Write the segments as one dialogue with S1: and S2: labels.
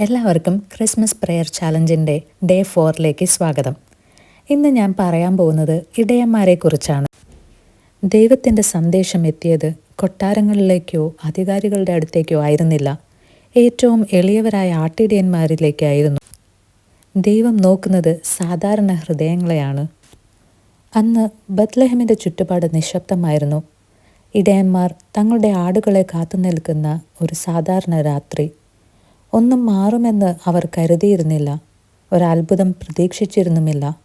S1: എല്ലാവർക്കും Christmas prayer ചാലഞ്ചിന്റെ day ഫോറിലേക്ക് സ്വാഗതം. ഇന്ന് ഞാൻ പറയാൻ പോകുന്നത് ഇടയന്മാരെക്കുറിച്ചാണ്. ദൈവത്തിന്റെ സന്ദേശം എത്തിയത് കൊട്ടാരങ്ങളിലേക്കോ അധികാരികളുടെ അടുത്തേക്കോ ആയിരുന്നില്ല. ഏറ്റവും എളിയവരായ ആട്ടിടയന്മാരിലേക്കായിരുന്നു. ദൈവം നോക്കുന്നത് സാധാരണ ഹൃദയങ്ങളെയാണ്. അന്ന് ബത്ലഹമിന്റെ ചുറ്റുപാട് നിശബ്ദമായിരുന്നു. ഇടയന്മാർ തങ്ങളുടെ ആടുകളെ കാത്തു നിൽക്കുന്ന ഒരു സാധാരണ രാത്രി. ഒന്നും മാറുമെന്ന് അവർ കരുതിയിരുന്നില്ല. ഒരത്ഭുതം പ്രതീക്ഷിച്ചിരുന്നുമില്ല.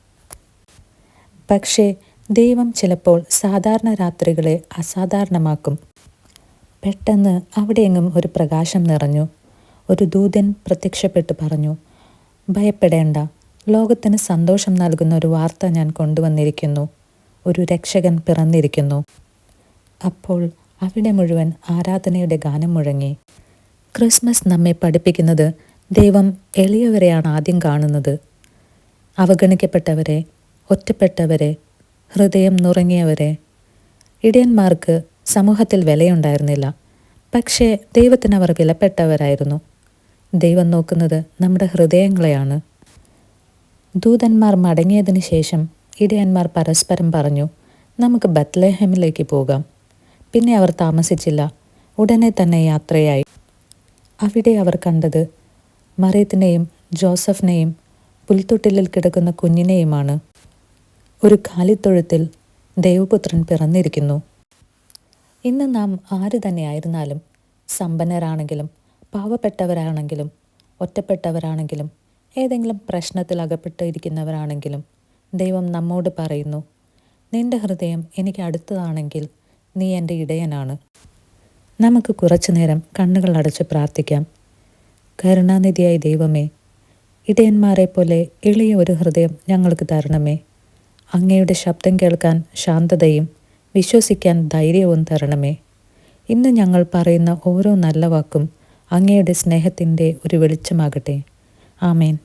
S1: പക്ഷേ ദൈവം ചിലപ്പോൾ സാധാരണ രാത്രികളെ അസാധാരണമാക്കും. പെട്ടെന്ന് അവിടെയെങ്ങും ഒരു പ്രകാശം നിറഞ്ഞു. ഒരു ദൂതൻ പ്രത്യക്ഷപ്പെട്ട് പറഞ്ഞു ഭയപ്പെടേണ്ട. ലോകത്തിന് സന്തോഷം നൽകുന്ന ഒരു വാർത്ത ഞാൻ കൊണ്ടുവന്നിരിക്കുന്നു. ഒരു രക്ഷകൻ പിറന്നിരിക്കുന്നു. അപ്പോൾ അവിടെ മുഴുവൻ ആരാധനയുടെ ഗാനം മുഴങ്ങി. ക്രിസ്മസ് നമ്മെ പഠിപ്പിക്കുന്നത് ദൈവം എളിയവരെയാണ് ആദ്യം കാണുന്നത്. അവഗണിക്കപ്പെട്ടവരെ ഒറ്റപ്പെട്ടവരെ ഹൃദയം നുറങ്ങിയവരെ. ഇടയന്മാർക്ക് സമൂഹത്തിൽ വിലയുണ്ടായിരുന്നില്ല. പക്ഷേ ദൈവത്തിന് അവർ വിലപ്പെട്ടവരായിരുന്നു. ദൈവം നോക്കുന്നത് നമ്മുടെ ഹൃദയങ്ങളെയാണ്. ദൂതന്മാർ മടങ്ങിയതിന് ശേഷം ഇടയന്മാർ പരസ്പരം പറഞ്ഞു നമുക്ക് ബത്ലേഹമിലേക്ക് പോകാം. പിന്നെ അവർ താമസിച്ചില്ല. ഉടനെ തന്നെ യാത്രയായി. അവിടെ അവർ കണ്ടത് മറിയത്തിനെയും ജോസഫിനെയും പുൽത്തൊട്ടിലിൽ കിടക്കുന്ന കുഞ്ഞിനെയുമാണ്. ഒരു കാലിത്തൊഴുത്തിൽ ദൈവപുത്രൻ പിറന്നിരിക്കുന്നു. ഇന്ന് നാം ആര് തന്നെയായിരുന്നാലും സമ്പന്നരാണെങ്കിലും പാവപ്പെട്ടവരാണെങ്കിലും ഒറ്റപ്പെട്ടവരാണെങ്കിലും ഏതെങ്കിലും പ്രശ്നത്തിൽ അകപ്പെട്ടിരിക്കുന്നവരാണെങ്കിലും ദൈവം നമ്മോട് പറയുന്നു നിന്റെ ഹൃദയം എനിക്ക് അടുത്തതാണെങ്കിൽ നീ എന്റെ ഇടയനാണ്. നമുക്ക് കുറച്ചു നേരം കണ്ണുകൾ അടച്ച് പ്രാർത്ഥിക്കാം. കരുണാനിധിയായ ദൈവമേ ഇടയന്മാരെ പോലെ എളിയ ഒരു ഹൃദയം ഞങ്ങൾക്ക് തരണമേ. അങ്ങയുടെ ശബ്ദം കേൾക്കാൻ ശാന്തതയും വിശ്വസിക്കാൻ ധൈര്യവും തരണമേ. ഇന്ന് ഞങ്ങൾ പറയുന്ന ഓരോ നല്ല വാക്കും അങ്ങയുടെ സ്നേഹത്തിന്റെ ഒരു വെളിച്ചമാകട്ടെ. ആമേൻ.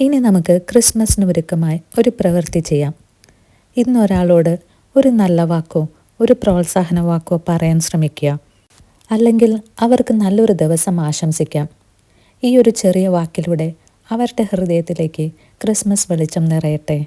S1: ഇനി നമുക്ക് ക്രിസ്മസിന് ഒരുക്കമായി ഒരു പ്രവൃത്തി ചെയ്യാം. ഇന്നൊരാളോട് ഒരു നല്ല വാക്കോ ഒരു പ്രോത്സാഹന വാക്കോ പറയാൻ ശ്രമിക്കുക. അല്ലെങ്കിൽ അവർക്ക് നല്ലൊരു ദിവസം ആശംസിക്കാം. ഈ ഒരു ചെറിയ വാക്കിലൂടെ അവരുടെ ഹൃദയത്തിലേക്ക് ക്രിസ്മസ് വെളിച്ചം നിറയട്ടെ.